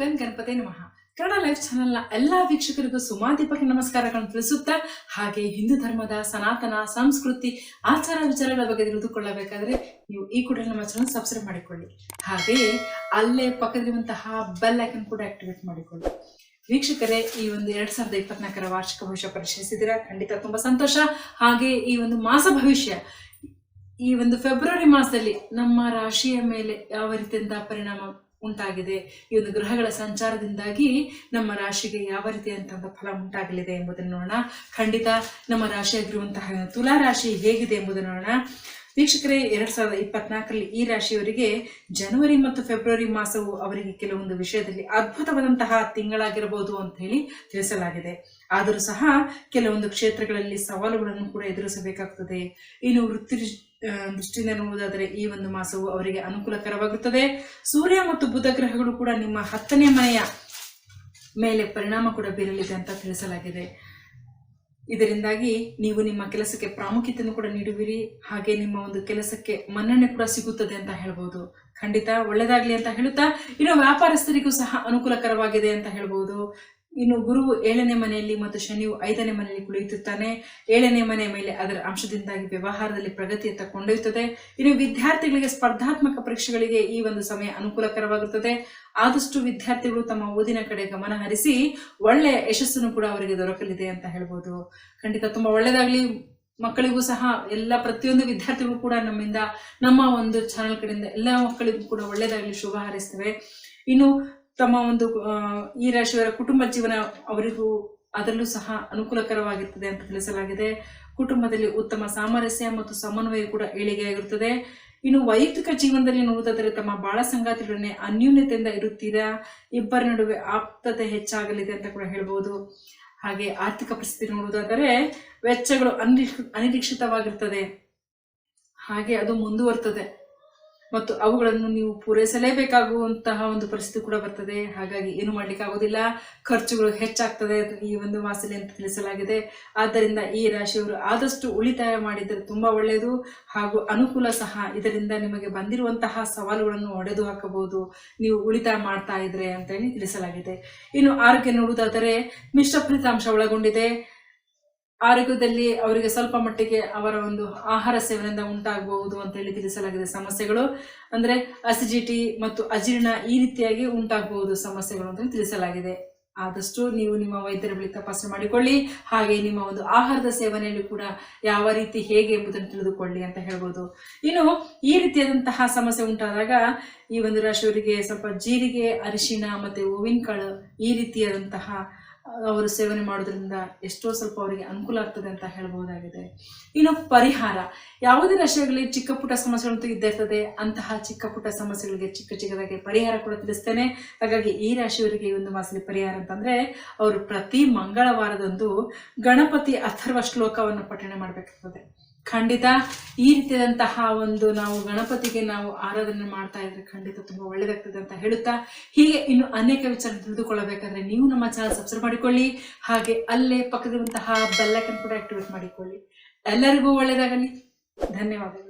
ಗಣಪತಿ ನಮಃ. ಕನ್ನಡ ಲೈಫ್ ಚಾನೆಲ್ನ ಎಲ್ಲಾ ವೀಕ್ಷಕರಿಗೂ ಸುಮಾದೀಪಕ್ಕೆ ನಮಸ್ಕಾರಗಳನ್ನು ತಿಳಿಸುತ್ತಾ, ಹಾಗೆ ಹಿಂದೂ ಧರ್ಮದ ಸನಾತನ, ಸಂಸ್ಕೃತಿ, ಆಚಾರ ವಿಚಾರಗಳ ಬಗ್ಗೆ ತಿಳಿದುಕೊಳ್ಳಬೇಕಾದ್ರೆ ನೀವು ಈ ಕೂಡ ನಮ್ಮ ಚಾನಲ್ ಸಬ್ಸ್ಕ್ರೈಬ್ ಮಾಡಿಕೊಳ್ಳಿ. ಹಾಗೆಯೇ ಅಲ್ಲೇ ಪಕ್ಕದಲ್ಲಿರುವಂತಹ ಬೆಲ್ ಐಕನ್ ಕೂಡ ಆಕ್ಟಿವೇಟ್ ಮಾಡಿಕೊಳ್ಳಿ. ವೀಕ್ಷಕರೇ, ಈ ಒಂದು ಎರಡ್ ಸಾವಿರದ ಇಪ್ಪತ್ನಾಲ್ಕರ ವಾರ್ಷಿಕ ಭವಿಷ್ಯ ಪರಿಶೀಲಿಸಿದಿರಾ ಖಂಡಿತ ತುಂಬಾ ಸಂತೋಷ. ಹಾಗೆ ಈ ಒಂದು ಮಾಸ ಭವಿಷ್ಯ, ಈ ಒಂದು ಫೆಬ್ರವರಿ ಮಾಸದಲ್ಲಿ ನಮ್ಮ ರಾಶಿಯ ಮೇಲೆ ಯಾವ ರೀತಿಯಿಂದ ಪರಿಣಾಮ ಉಂಟಾಗಿದೆ. ಈ ಒಂದು ಗ್ರಹಗಳ ಸಂಚಾರದಿಂದಾಗಿ ನಮ್ಮ ರಾಶಿಗೆ ಯಾವ ರೀತಿಯಂತಹ ಫಲ ಉಂಟಾಗಲಿದೆ ಎಂಬುದನ್ನು ನೋಡೋಣ. ಖಂಡಿತ ನಮ್ಮ ರಾಶಿಯಾಗಿರುವಂತಹ ತುಲಾ ರಾಶಿ ಹೇಗಿದೆ ಎಂಬುದನ್ನು ನೋಡೋಣ. ವೀಕ್ಷಕರೇ, ಎರಡ್ ಸಾವಿರದ ಇಪ್ಪತ್ನಾಲ್ಕರಲ್ಲಿ ಈ ರಾಶಿಯವರಿಗೆ ಜನವರಿ ಮತ್ತು ಫೆಬ್ರವರಿ ಮಾಸವು ಅವರಿಗೆ ಕೆಲವೊಂದು ವಿಷಯದಲ್ಲಿ ಅದ್ಭುತವಾದಂತಹ ತಿಂಗಳಾಗಿರಬಹುದು ಅಂತ ಹೇಳಿ ತಿಳಿಸಲಾಗಿದೆ. ಆದರೂ ಸಹ ಕೆಲವೊಂದು ಕ್ಷೇತ್ರಗಳಲ್ಲಿ ಸವಾಲುಗಳನ್ನು ಕೂಡ ಎದುರಿಸಬೇಕಾಗುತ್ತದೆ ಇನ್ನು ವೃತ್ತಿ ದೃಷ್ಟಿಯಿಂದ ನೋಡುವುದಾದರೆ ಈ ಒಂದು ಮಾಸವು ಅವರಿಗೆ ಅನುಕೂಲಕರವಾಗುತ್ತದೆ. ಸೂರ್ಯ ಮತ್ತು ಬುಧ ಗ್ರಹಗಳು ಕೂಡ ನಿಮ್ಮ ಹತ್ತನೇ ಮನೆಯ ಮೇಲೆ ಪರಿಣಾಮ ಕೂಡ ಬೀರಲಿದೆ ಅಂತ ತಿಳಿಸಲಾಗಿದೆ. ಇದರಿಂದಾಗಿ ನೀವು ನಿಮ್ಮ ಕೆಲಸಕ್ಕೆ ಪ್ರಾಮುಖ್ಯತೆಯನ್ನು ಕೂಡ ನೀಡುವಿರಿ. ಹಾಗೆ ನಿಮ್ಮ ಒಂದು ಕೆಲಸಕ್ಕೆ ಮನ್ನಣೆ ಕೂಡ ಸಿಗುತ್ತದೆ ಅಂತ ಹೇಳ್ಬೋದು. ಖಂಡಿತ ಒಳ್ಳೆದಾಗ್ಲಿ ಅಂತ ಹೇಳುತ್ತಾ, ಇನ್ನು ವ್ಯಾಪಾರಸ್ಥರಿಗೂ ಸಹ ಅನುಕೂಲಕರವಾಗಿದೆ ಅಂತ ಹೇಳ್ಬೋದು. ಇನ್ನು ಗುರು ಏಳನೇ ಮನೆಯಲ್ಲಿ ಮತ್ತು ಶನಿಯು ಐದನೇ ಮನೆಯಲ್ಲಿ ಕುಳಿಯುತ್ತಾನೆ ಏಳನೇ ಮನೆಯ ಮೇಲೆ ಅದರ ಅಂಶದಿಂದಾಗಿ ವ್ಯವಹಾರದಲ್ಲಿ ಪ್ರಗತಿಯತ್ತ ಕೊಂಡೊಯ್ಯುತ್ತದೆ. ಇನ್ನು ವಿದ್ಯಾರ್ಥಿಗಳಿಗೆ ಸ್ಪರ್ಧಾತ್ಮಕ ಪರೀಕ್ಷೆಗಳಿಗೆ ಈ ಒಂದು ಸಮಯ ಅನುಕೂಲಕರವಾಗುತ್ತದೆ. ಆದಷ್ಟು ವಿದ್ಯಾರ್ಥಿಗಳು ತಮ್ಮ ಓದಿನ ಕಡೆ ಗಮನ ಹರಿಸಿ ಒಳ್ಳೆಯ ಯಶಸ್ಸನ್ನು ಕೂಡ ಅವರಿಗೆ ದೊರಕಲಿದೆ ಅಂತ ಹೇಳ್ಬೋದು. ಖಂಡಿತ ತುಂಬಾ ಒಳ್ಳೆಯದಾಗ್ಲಿ. ಮಕ್ಕಳಿಗೂ ಸಹ ಎಲ್ಲ ಪ್ರತಿಯೊಂದು ವಿದ್ಯಾರ್ಥಿಗಳು ಕೂಡ ನಮ್ಮಿಂದ, ನಮ್ಮ ಒಂದು ಚಾನೆಲ್ ಕಡೆಯಿಂದ ಎಲ್ಲ ಮಕ್ಕಳಿಗೂ ಕೂಡ ಒಳ್ಳೆಯದಾಗಲಿ ಶುಭ ಹಾರೈಸ್ತೇವೆ. ಇನ್ನು ತಮ್ಮ ಒಂದು ಈ ರಾಶಿಯವರ ಕುಟುಂಬ ಜೀವನ ಅವರಿಗೂ ಅದರಲ್ಲೂ ಸಹ ಅನುಕೂಲಕರವಾಗಿರ್ತದೆ ಅಂತ ತಿಳಿಸಲಾಗಿದೆ. ಕುಟುಂಬದಲ್ಲಿ ಉತ್ತಮ ಸಾಮರಸ್ಯ ಮತ್ತು ಸಮನ್ವಯ ಕೂಡ ಏಳಿಗೆಯಾಗಿರುತ್ತದೆ. ಇನ್ನು ವೈಯಕ್ತಿಕ ಜೀವನದಲ್ಲಿ ನೋಡುವುದಾದರೆ ತಮ್ಮ ಬಾಳ ಸಂಗಾತಿಗಳನ್ನೇ ಅನ್ಯೂನ್ಯತೆಯಿಂದ ಇರುತ್ತೀರಾ? ಇಬ್ಬರ ನಡುವೆ ಆಪ್ತತೆ ಹೆಚ್ಚಾಗಲಿದೆ ಅಂತ ಕೂಡ ಹೇಳ್ಬೋದು. ಹಾಗೆ ಆರ್ಥಿಕ ಪರಿಸ್ಥಿತಿ ನೋಡುವುದಾದರೆ ವೆಚ್ಚಗಳು ಅನಿರೀಕ್ಷ, ಅನಿರೀಕ್ಷಿತವಾಗಿರ್ತದೆ. ಹಾಗೆ ಅದು ಮುಂದುವರ್ತದೆ. ಮತ್ತು ಅವುಗಳನ್ನು ನೀವು ಪೂರೈಸಲೇಬೇಕಾಗುವಂತಹ ಒಂದು ಪರಿಸ್ಥಿತಿ ಕೂಡ ಬರ್ತದೆ. ಹಾಗಾಗಿ ಏನು ಮಾಡ್ಲಿಕ್ಕೆ ಆಗೋದಿಲ್ಲ. ಖರ್ಚುಗಳು ಹೆಚ್ಚಾಗ್ತದೆ ಈ ಒಂದು ಮಾಸಲಿ ಅಂತ ತಿಳಿಸಲಾಗಿದೆ. ಆದ್ದರಿಂದ ಈ ರಾಶಿಯವರು ಆದಷ್ಟು ಉಳಿತಾಯ ಮಾಡಿದರೆ ತುಂಬಾ ಒಳ್ಳೆಯದು. ಹಾಗೂ ಅನುಕೂಲ ಸಹ ಇದರಿಂದ ನಿಮಗೆ ಬಂದಿರುವಂತಹ ಸವಾಲುಗಳನ್ನು ಒಡೆದು ಹಾಕಬಹುದು. ನೀವು ಉಳಿತಾಯ ಮಾಡ್ತಾ ಇದ್ರೆ ಅಂತ ಹೇಳಿ ತಿಳಿಸಲಾಗಿದೆ. ಇನ್ನು ಆರೋಗ್ಯ ನೋಡುವುದಾದರೆ ಮಿಶ್ರ ಫಲಿತಾಂಶ ಒಳಗೊಂಡಿದೆ. ಆರೋಗ್ಯದಲ್ಲಿ ಅವರಿಗೆ ಸ್ವಲ್ಪ ಮಟ್ಟಿಗೆ ಅವರ ಒಂದು ಆಹಾರ ಸೇವನೆಯಿಂದ ಉಂಟಾಗಬಹುದು ಅಂತ ಹೇಳಿ ತಿಳಿಸಲಾಗಿದೆ ಸಮಸ್ಯೆಗಳು. ಅಂದ್ರೆ ಅಸಿಡಿಟಿ ಮತ್ತು ಅಜೀರ್ಣ ಈ ರೀತಿಯಾಗಿ ಉಂಟಾಗಬಹುದು ಸಮಸ್ಯೆಗಳು ಅಂತ ತಿಳಿಸಲಾಗಿದೆ. ಆದಷ್ಟು ನೀವು ನಿಮ್ಮ ವೈದ್ಯರ ಬಳಿ ತಪಾಸಣೆ ಮಾಡಿಕೊಳ್ಳಿ. ಹಾಗೆ ನಿಮ್ಮ ಒಂದು ಆಹಾರದ ಸೇವನೆಯಲ್ಲಿ ಕೂಡ ಯಾವ ರೀತಿ ಹೇಗೆ ಎಂಬುದನ್ನು ತಿಳಿದುಕೊಳ್ಳಿ ಅಂತ ಹೇಳ್ಬೋದು. ಇನ್ನು ಈ ರೀತಿಯಾದಂತಹ ಸಮಸ್ಯೆ ಉಂಟಾದಾಗ ಈ ಒಂದು ರಾಶಿಯವರಿಗೆ ಸ್ವಲ್ಪ ಜೀರಿಗೆ ಅರಿಶಿಣ ಮತ್ತೆ ಹೂವಿನ ಕಾಳು ಈ ರೀತಿಯಾದಂತಹ ಅವರು ಸೇವನೆ ಮಾಡೋದ್ರಿಂದ ಎಷ್ಟೋ ಸ್ವಲ್ಪ ಅವರಿಗೆ ಅನುಕೂಲ ಆಗ್ತದೆ ಅಂತ ಹೇಳ್ಬೋದಾಗಿದೆ. ಇನ್ನು ಪರಿಹಾರ. ಯಾವುದೇ ರಾಶಿಯಾಗಲಿ ಚಿಕ್ಕ ಪುಟ್ಟ ಸಮಸ್ಯೆಗಳಂತೂ ಇದ್ದೇ ಇರ್ತದೆ, ಅಂತಹ ಚಿಕ್ಕ ಪುಟ್ಟ ಸಮಸ್ಯೆಗಳಿಗೆ ಚಿಕ್ಕ ಚಿಕ್ಕದಾಗಿ ಪರಿಹಾರ ಕೂಡ ತಿಳಿಸ್ತೇನೆ. ಹಾಗಾಗಿ ಈ ರಾಶಿಯವರಿಗೆ ಈ ಒಂದು ಮಾಸದಲ್ಲಿ ಪರಿಹಾರ ಅಂತಂದ್ರೆ, ಅವರು ಪ್ರತಿ ಮಂಗಳವಾರದಂದು ಗಣಪತಿ ಅಥರ್ವ ಶ್ಲೋಕವನ್ನು ಪಠಣೆ ಮಾಡಬೇಕಾಗ್ತದೆ. ಖಂಡಿತ ಈ ರೀತಿಯಾದಂತಹ ಒಂದು ನಾವು ಗಣಪತಿಗೆ ನಾವು ಆರಾಧನೆ ಮಾಡ್ತಾ ಇದ್ರೆ ಖಂಡಿತ ತುಂಬಾ ಒಳ್ಳೇದಾಗ್ತದೆ ಅಂತ ಹೇಳುತ್ತಾ, ಹೀಗೆ ಇನ್ನು ಅನೇಕ ವಿಚಾರ ತಿಳಿದುಕೊಳ್ಳಬೇಕಾದ್ರೆ ನೀವು ನಮ್ಮ ಚಾನಲ್ ಸಬ್ಸ್ಕ್ರೈಬ್ ಮಾಡಿಕೊಳ್ಳಿ, ಹಾಗೆ ಅಲ್ಲೇ ಪಕ್ಕದಿರುವಂತಹ ಬೆಲ್ಲಕನ್ ಕೂಡ ಆಕ್ಟಿವೇಟ್ ಮಾಡಿಕೊಳ್ಳಿ. ಎಲ್ಲರಿಗೂ ಒಳ್ಳೇದಾಗಲಿ. ಧನ್ಯವಾದಗಳು.